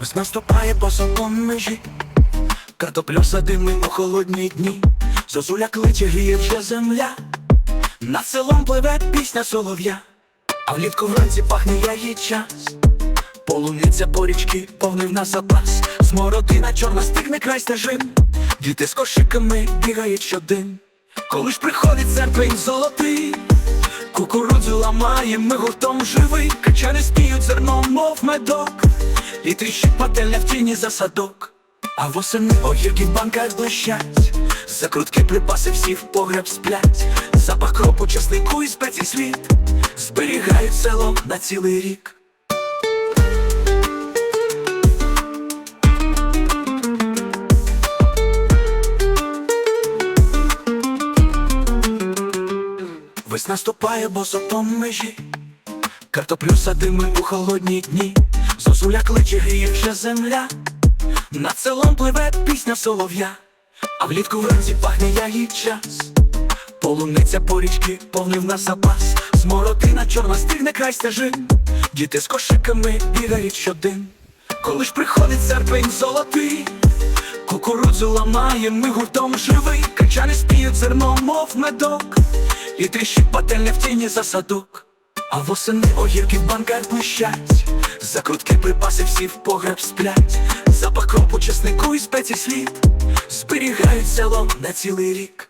Весна ступає по солом межі, картоплю садимо у холодні дні, зозуля кличе гріє вже земля, над селом пливе пісня солов'я, а влітку вранці пахне ягід час, полуниця по річки повнив на запас, смородина чорна стигне край стежин, діти з кошиками бігають щодень, коли ж приходить серпень золотий. Кукурудзу ламає, ми гуртом живий, качани спіють зерном, мов медок, і тріщить пательня в тіні за садок, а восени огірки в банках блищать, закрутки припаси всі в погреб сплять, запах кропу, часнику і спецій слід, зберігають село на цілий рік. Весна ступає босотом межі, картоплю садимо у холодні дні, зозуля кличе вже земля, над селом пливе пісня солов'я, а влітку вранці пахне ягід час, полуниця по річки повнив на запас, смородина чорна стигне край стежин, діти з кошиками бігають щодень, коли ж приходить серпень золотий. Кукурудзу ламає, ми гуртом живий, качани спіють зерном, мов медок, і тріщить пательня в тіні за садок, а восени огірки в банках блищать, закрутки припаси всі в погреб сплять, запах кропу, чеснику і спецій слід, зберігають селом на цілий рік.